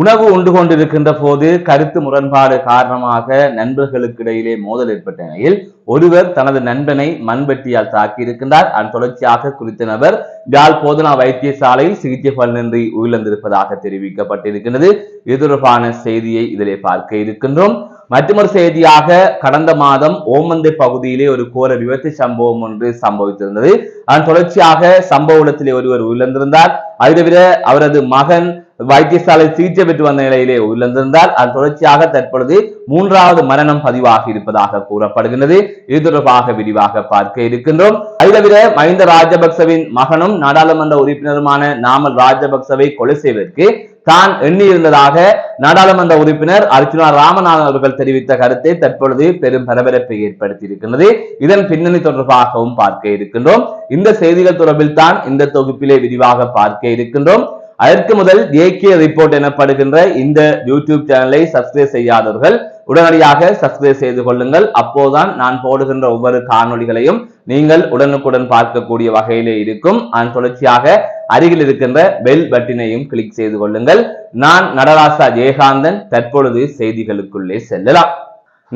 உணவு உண்டு கொண்டிருக்கின்ற போது கருத்து முரண்பாடு காரணமாக நண்பர்களுக்கு இடையிலே மோதல் ஏற்பட்ட நிலையில் ஒருவர் தனது நண்பனை மண்வெட்டியால் தாக்கியிருக்கின்றார். அதன் தொடர்ச்சியாக குறித்த நபர் யாழ் போதனா வைத்தியசாலையில் சிகிச்சை பலனின்றி உயிரிழந்திருப்பதாக தெரிவிக்கப்பட்டிருக்கின்றது. இது தொடர்பான செய்தியை இதிலே பார்க்க இருக்கின்றோம். மற்றொரு செய்தியாக கடந்த மாதம் ஓமந்தை பகுதியிலே ஒரு கோர விபத்து சம்பவம் ஒன்று சம்பவித்திருந்தது. அதன் தொடர்ச்சியாக சம்பவ இடத்திலே ஒருவர் உயிரிழந்திருந்தார். அதை தவிர அவரது மகன் வைத்தியசாலை சிகிச்சை பெற்று வந்த நிலையிலே உயிரிழந்திருந்தார். அது தொடர்ச்சியாக தற்பொழுது மூன்றாவது மரணம் பதிவாகி இருப்பதாக கூறப்படுகின்றது. இது தொடர்பாக விரிவாக பார்க்க இருக்கின்றோம். அதை தவிர மஹிந்த ராஜபக்சவின் மகனும் நாடாளுமன்ற உறுப்பினருமான நாமல் ராஜபக்சவை கொலை செய்வதற்கு தான் எண்ணியிருந்ததாக நாடாளுமன்ற உறுப்பினர் அர்ஜுனா ராமநாதன் அவர்கள் தெரிவித்த கருத்தை தற்பொழுது பெரும் பரபரப்பை ஏற்படுத்தி இருக்கின்றது இதன் பின்னணி தொடர்பாகவும் பார்க்க இருக்கின்றோம். இந்த செய்திகள் தொடர்பில் தான் இந்த தொகுப்பிலே விரிவாக பார்க்க இருக்கின்றோம். அதற்கு முதல் ஏகே ரிப்போர்ட் எனப்படுகின்ற இந்த யூடியூப் சேனலை சப்ஸ்கிரைப் செய்யாதவர்கள் உடனடியாக சப்ஸ்கிரைப் செய்து கொள்ளுங்கள். அப்போதுதான் நான் போடுகின்ற ஒவ்வொரு காணொலிகளையும் நீங்கள் உடனுக்குடன் பார்க்கக்கூடிய வகையிலே இருக்கும். அதன் தொடர்ச்சியாக அருகில் இருக்கின்ற பெல் பட்டினையும் கிளிக் செய்து கொள்ளுங்கள். நான் நடராசா ஜெயகாந்தன். தற்பொழுது செய்திகளுக்குள்ளே செல்லலாம்.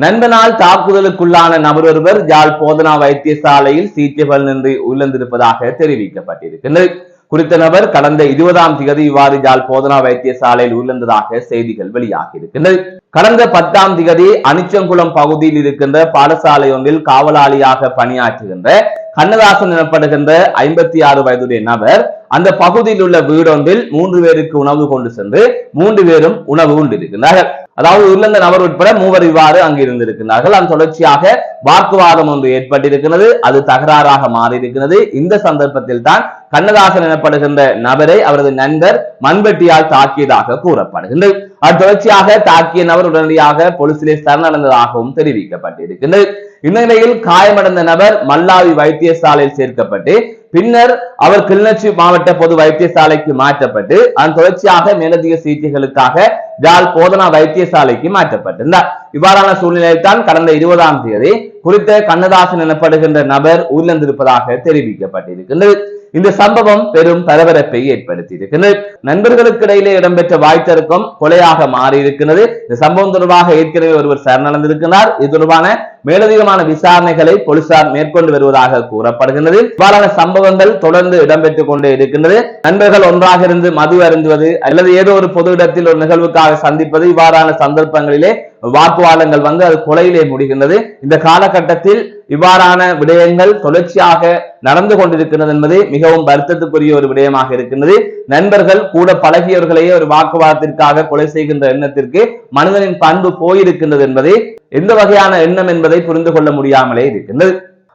நண்பனால் தாக்குதலுக்குள்ளான நபர் ஒருவர் யாழ் போதனா வைத்தியசாலையில் சிகிச்சை பலனின்றி உயிரிழந்திருப்பதாக தெரிவிக்கப்பட்டிருக்கின்றது. குறித்த நபர் கடந்த இருபதாம் திகதி இவ்வாறு போதனா வைத்தியசாலையில் உயிரிழந்ததாக செய்திகள் வெளியாகி இருக்கின்றது கடந்த பத்தாம் திகதி அனிச்சங்குளம் பகுதியில் இருக்கின்ற பாடசாலை ஒன்றில் காவலாளியாக பணியாற்றுகின்ற கண்ணதாசன் எனப்படுகின்ற ஐம்பத்தி ஆறு வயதுடைய நபர் அந்த பகுதியில் உள்ள வீடொன்றில் மூன்று பேருக்கு உணவு கொண்டு சென்று மூன்று பேரும் உணவு உண்டிருக்கிறார்கள் அதாவது உயிரிழந்த நபர் உட்பட மூவர் இவ்வாறு அங்கு இருந்திருக்கிறார்கள் அதன் தொடர்ச்சியாக வாக்குவாதம் ஒன்று ஏற்பட்டிருக்கிறது. அது தகராறாக மாறியிருக்கிறது. இந்த சந்தர்ப்பத்தில் தான் கண்ணதாசன் எனப்படுகின்ற நபரை அவரது நண்பர் மண்வெட்டியால் தாக்கியதாக கூறப்படுகின்றது. அது தொடர்ச்சியாக தாக்கிய நபர் உடனடியாக போலீசிலே சரணடைந்ததாகவும் தெரிவிக்கப்பட்டிருக்கின்றது. இந்நிலையில் காயமடைந்த நபர் மல்லாவி வைத்தியசாலையில் சேர்க்கப்பட்டு பின்னர் அவர் கிளிநொச்சி மாவட்ட பொது வைத்தியசாலைக்கு மாற்றப்பட்டு அதன் தொடர்ச்சியாக மேலதிக சிகிச்சைகளுக்காக ஜால் போதனா வைத்தியசாலைக்கு மாற்றப்பட்டிருந்தார். இவ்வாறான சூழ்நிலையில் தான் கடந்த இருபதாம் தேதி குறித்த கண்ணதாசன் எனப்படுகின்ற நபர் உயிரிழந்திருப்பதாக தெரிவிக்கப்பட்டிருக்கின்றது. இந்த சம்பவம் பெரும் பரபரப்பை ஏற்படுத்தியிருக்கிறது நண்பர்களுக்கிடையிலே நண்பர்களுக்கு இடையிலே இடம்பெற்ற வாய்த்தருக்கம் கொலையாக மாறியிருக்கிறது இந்த சம்பவம் தொடர்பாக ஏற்கனவே ஒருவர் சரணடைந்திருக்கிறார். இது தொடர்பான மேலதிகமான விசாரணைகளை போலீசார் மேற்கொண்டு வருவதாக கூறப்படுகின்றது. இவ்வாறான சம்பவங்கள் தொடர்ந்து இடம்பெற்றுக் கொண்டே இருக்கின்றது. நண்பர்கள் ஒன்றாக இருந்து மது அருந்துவது அல்லது ஏதோ ஒரு பொது இடத்தில் ஒரு நிகழ்வுக்காக சந்திப்பது இவ்வாறான சந்தர்ப்பங்களிலே வாக்குவாதங்கள் வந்து அது கொலையிலே முடிகின்றது. இந்த காலகட்டத்தில் இவ்வாறான விடயங்கள் தொடர்ச்சியாக நடந்து கொண்டிருக்கிறது என்பது மிகவும் வருத்தத்துக்குரிய ஒரு விடயமாக இருக்கின்றது. நண்பர்கள் கூட பழகியவர்களையே ஒரு வாக்குவாதத்திற்காக கொலை செய்கின்ற எண்ணத்திற்கு மனிதனின் பண்பு போயிருக்கின்றது என்பதை எந்த வகையான எண்ணம் என்பதை புரிந்து கொள்ள முடியாமலே இருக்கின்றது.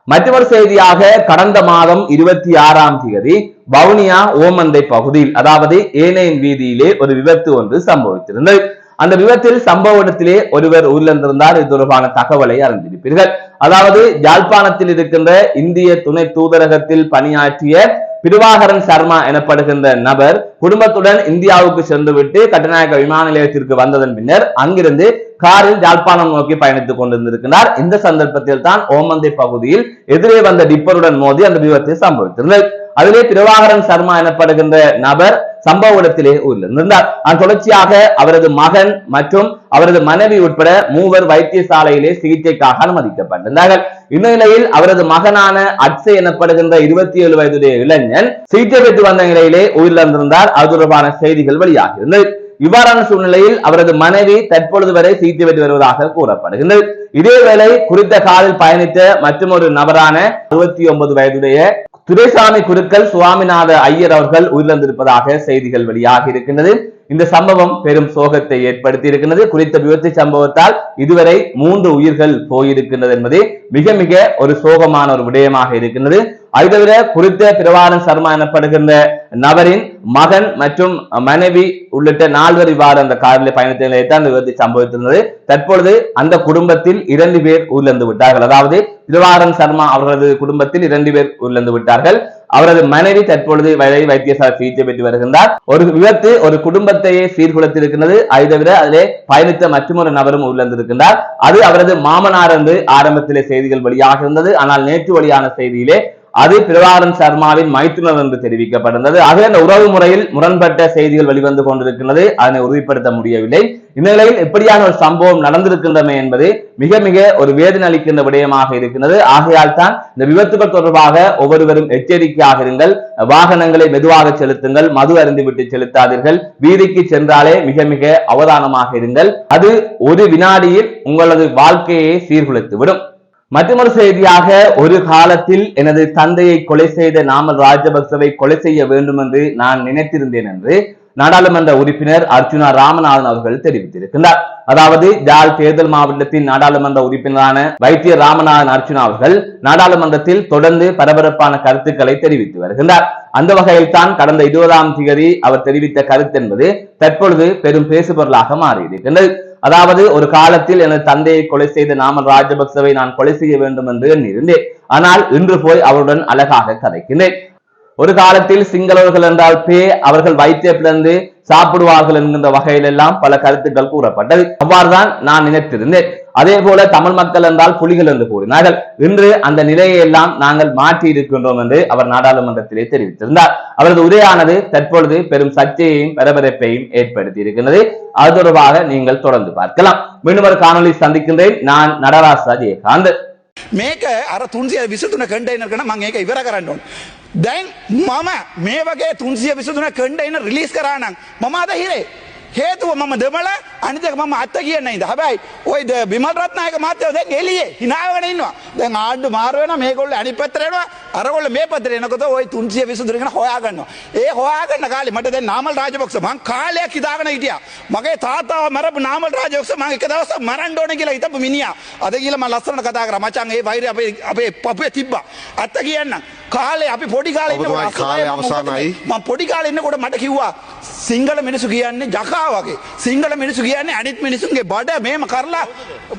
மற்றொரு செய்தியாக கடந்த மாதம் இருபத்தி ஆறாம் தேதி வவுனியா ஓமந்தை பகுதியில் அதாவது ஏனையின் வீதியிலே ஒரு விபத்து ஒன்று சம்பவித்திருந்தது. அந்த விபத்தில் சம்பவ இடத்திலே ஒருவர் உயிரிழந்திருந்தார். இது தொடர்பான தகவலை அறிந்திருப்பீர்கள். அதாவது யாழ்ப்பாணத்தில் இருக்கின்ற இந்திய துணை தூதரகத்தில் பணியாற்றிய பிருவாகரன் சர்மா எனப்படுகின்ற நபர் குடும்பத்துடன் இந்தியாவுக்கு சென்றுவிட்டு கட்டநாயக்க விமான நிலையத்திற்கு வந்ததன் பின்னர் அங்கிருந்து காரில் யாழ்ப்பாணம் நோக்கி பயணித்துக் கொண்டிருந்திருக்கிறார் இந்த சந்தர்ப்பத்தில் தான் ஓமந்தை பகுதியில் எதிரே வந்த டிப்பருடன் மோதி அந்த விபத்து சம்பவித்திருந்தது. அதிலே பிரபாகரன் சர்மா எனப்படுகின்ற நபர் சம்பவ இடத்திலே உயிரிழந்திருந்தார். அதன் தொடர்ச்சியாக அவரது மகன் மற்றும் அவரது மனைவி உட்பட மூவர் வைத்தியசாலையிலே சிகிச்சைக்காக அனுமதிக்கப்பட்டிருந்தார்கள். இந்நிலையில் அவரது மகனான அட்சை எனப்படுகின்ற இருபத்தி ஏழு வயதுடைய இளைஞன் சிகிச்சை பெற்று வந்த நிலையிலே உயிரிழந்திருந்தார். அது தொடர்பான செய்திகள் வெளியாகியிருந்தது. இவ்வாறான சூழ்நிலையில் அவரது மனைவி தற்பொழுது வரை சிகிச்சை பெற்று வருவதாக கூறப்படுகின்றது. இதேவேளை குறித்த காரில் பயணித்த மற்றொரு நபரான அறுபத்தி ஒன்பது வயதுடைய துரைசாமி குருக்கள் சுவாமிநாத ஐயர் அவர்கள் உயிரிழந்திருப்பதாக செய்திகள் வெளியாகி இருக்கின்றது. இந்த சம்பவம் பெரும் சோகத்தை ஏற்படுத்தி இருக்கின்றது குறித்த விபத்து சம்பவத்தால் இதுவரை மூன்று உயிர்கள் போயிருக்கின்றது என்பது மிக மிக ஒரு சோகமான ஒரு விடயமாக இருக்கின்றது. அது தவிர குறித்த பிரவாரன் சர்மா எனப்படுகின்ற நபரின் மகன் மற்றும் மனைவி உள்ளிட்ட நால்வர் இவ்வாறு அந்த காரில் பயணத்தை நிலையத்தை அந்த விபத்து சம்பவித்திருந்தது. தற்பொழுது அந்த குடும்பத்தில் இரண்டு பேர் உயிரிழந்து விட்டார்கள். அதாவது திருவாரன் சர்மா அவர்களது குடும்பத்தில் இரண்டு பேர் உயிரிழந்து விட்டார்கள். அவரது மனைவி தற்பொழுது வரை வைத்தியசாலை சிகிச்சை பெற்று வருகின்றார். ஒரு விபத்து ஒரு குடும்பத்தையே சீர்குலைத்திருக்கின்றது அதை தவிர அதிலே பயணித்த மற்றொரு நபரும் உயிரிழந்திருக்கின்றார். அது அவரது மாமனார் என்று ஆரம்பத்திலே செய்திகள் வெளியாக இருந்தது ஆனால் நேற்று வழியான செய்தியிலே அது பிரபாகரன் சர்மாவின் மைத்துனர் என்று தெரிவிக்கப்பட்டிருந்தது ஆக அந்த உறவு முறையில் முரண்பட்ட செய்திகள் வெளிவந்து கொண்டிருக்கின்றது அதனை உறுதிப்படுத்த முடியவில்லை. இந்த நிலையில் எப்படியான ஒரு சம்பவம் நடந்திருக்கின்றன என்பது மிக மிக ஒரு வேதனை அளிக்கின்ற விடயமாக இருக்கின்றது. ஆகையால் தான் இந்த விபத்துகள் தொடர்பாக ஒவ்வொருவரும் எச்சரிக்கையாக இருங்கள். வாகனங்களை மெதுவாக செலுத்துங்கள். மது அருந்துவிட்டு செலுத்தாதீர்கள். வீதிக்கு சென்றாலே மிக மிக அவதானமாக இருங்கள். அது ஒரு வினாடியில் உங்களது வாழ்க்கையை சீர்குலைத்துவிடும். மற்றொரு செய்தியாக ஒரு காலத்தில் எனது தந்தையை கொலை செய்த நாமல் ராஜபக்சவை கொலை செய்ய வேண்டும் என்று நான் நினைத்திருந்தேன் என்று நாடாளுமன்ற உறுப்பினர் அர்ஜுனா ராமநாதன் அவர்கள் தெரிவித்திருக்கிறார் அதாவது ஜாழ் தேர்தல் மாவட்டத்தின் நாடாளுமன்ற உறுப்பினரான வைத்திய ராமநாதன் அர்ஜுனா அவர்கள் நாடாளுமன்றத்தில் தொடர்ந்து பரபரப்பான கருத்துக்களை தெரிவித்து வருகிறார் அந்த வகையில் தான் கடந்த இருபதாம் தேதி அவர் தெரிவித்த கருத்து என்பது தற்பொழுது பெரும் பேசுபொருளாக மாறியிருக்கின்றது. அதாவது ஒரு காலத்தில் எனது தந்தையை கொலை செய்த நாமல் ராஜபக்சவை நான் கொலை செய்ய வேண்டும் என்று எண்ணியிருந்தேன். ஆனால் இன்று போய் அவருடன் அழகாக கதைக்கின்றேன். ஒரு காலத்தில் சிங்களவர்கள் என்றால் பே அவர்கள் வயிற்றை பிளந்து சாப்பிடுவார்கள் என்கின்ற வகையிலெல்லாம் பல கருத்துக்கள் கூறப்பட்டது. அவ்வாறுதான் நான் நினைத்திருந்தேன். அதே போல தமிழ் மக்கள் என்றால் புலிகள் என்று கூறினார்கள். இன்று அந்த நிலையை எல்லாம் நாங்கள் மாற்றி இருக்கின்றோம் என்று அவர் நாடாளுமன்றத்திலே தெரிவித்திருந்தார். அவரது உரையானது தற்பொழுது பெரும் சர்ச்சையையும் பரபரப்பையும் ஏற்படுத்தி இருக்கின்றது அது தொடர்பாக நீங்கள் தொடர்ந்து பார்க்கலாம் மீண்டும் ஒரு காணொலி சந்திக்கின்றேன் நான் நடராசா ஜெயகாந்த் මේක අර තුන්සිය විසතුන කණ්ඩයින කන මං ඒක ඉවර කරන්න ඕන. දැන් මම මේ වගේ තුන්සිය විසතුන කණ්ඩයින රිලිස් කරානම් මම අද හිරේ. හේතුව මම දෙමල අනිතක මම අත්ත කියන්න ඉද හැබැයි ඔයිද බිමල්රත්නායක මාත්‍යව දැන් එලියේ හිනාවගෙන ඉන්නවා. දැන් ආණ්ඩු මාරුවෙන මේගොල්ල අනි පැත්තරෙනවා අරගොල්ල මේ පැත්තට එනකොට ඔය තුන්සිය විසුදුරගෙන හොයාගන්නවා. ඒ හොයාගන්න කාලේ මට දැන් නාමල් රාජපක්ෂ මං කාලයක් හිතාගෙන හිටියා. මගේ තාත්තාව මරපු නාමල් රාජපක්ෂ මං එක දවසක් මරන්න ඕනේ කියලා හිතපු මිනිහා. අද කියලා මම ලස්සනට කතා කරා. මචං ඒ වෛරය අපේ අපේ පපුවේ තිබ්බා. අත්ත කියන්න. කාලේ අපි පොඩි කාලේ ඉන්නකොට මම අවසానයි. මම පොඩි කාලේ ඉන්නකොට මට කිව්වා සිංහල මිනිස්සු කියන්නේ ජකා වගේ. සිංහල මිනිස්සු කියන්නේ අනිත් මිනිසුන්ගේ බඩ මේම කරලා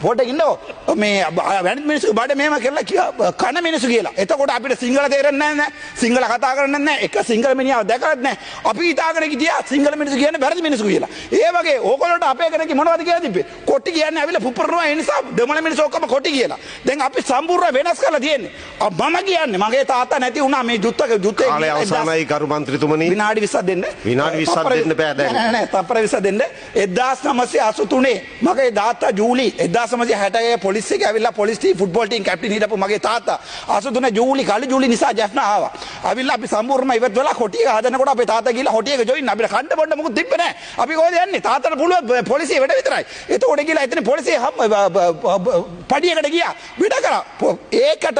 පොඩ ඉන්නෝ මේ අනිත් මිනිස්සු බඩ මේම කරලා කන මිනිස්සු කියලා. එතකොට අපිට සිංහල තේරෙන්නේ නැහැ සිංහල කතා කරන්නේ නැහැ. එක සිංහල මිනිහව දැකලත් නැහැ. අපි හිතාගෙන හිටියා සිංහල මිනිස්සු කියන්නේ වැරදි මිනිස්සු කියලා. ඒ වගේ ඕගොල්ලන්ට අපේ කෙනෙක් මොනවද කියලා තිබ්බේ? කොටි කියන්නේ ඇවිල්ලා පුපුරනවා. ඒ නිසා දෙමළ මිනිස්සු ඔක්කොම කොටි කියලා. දැන් අපි සම්පූර්ණ වෙනස් කරලා තියෙන්නේ. මම කියන්නේ මගේ තාත්තා නැති වුණා මේ යුද්ධක යුද්ධේ කාලය අවසානයි කරු මන්ත්‍රීතුමනි විනාඩි 20ක් දෙන්න. විනාඩි 20ක් තප්පර- දෙන්න බෑ දැන්. නෑ නෑ තප්පර 20 දෙන්න. 1983 මගේ තාත්තා ජූලි 1960 පොලිස් එක ඇවිල්ලා police team football team captain හිටපු මගේ තාත්තා 83 ජූලි කලි ජූලි නිසා ජැෆ්නා ආවා. අවිල්ලා අපි සම්පූර්ණම ඉවත් වෙලා කොටිය හදනකොට අපේ තාත්තා ගිහලා හොටියක ජොයින් අපිට කන්න බොන්න මොකුත් තිබ්බේ නෑ. අපි කොහෙද යන්නේ? තාත්තට පුළුවන් පොලිසිය වැඩ විතරයි. එතකොට ගිහලා එතන පොලිසිය හම්- බ- බ- බ- පඩියකට ගියා. වැඩ කරා. පො- ඒකට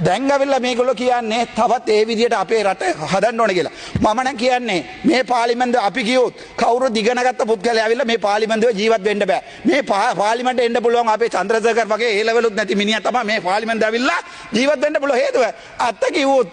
දැන් ඇවිල්ලා මේගොල්ලෝ කියන්නේ තවත් ඒ විදිහට අපේ රට හදන්න ඕන කියලා. මම නම් කියන්නේ මේ පාර්ලිමේන්තුව අපි ගියොත් කවුරු දිගනගත්ත පුද්ගලයා ඇවිල්ලා මේ පාර්ලිමේන්තුවේ ජීවත් වෙන්න බෑ. මේ පා- පාර්ලිමේන්තුවට එන්න පුළුවන් අපේ චන්ද්‍රසේකර් වගේ ඒ ලෙවලුත් නැති මිනිහා තමයි මේ පාර්ලිමේන්තුව ඇවිල්ලා ජීවත් වෙන්න පුළුවන් හේතුව. අත්ත කිව්වොත්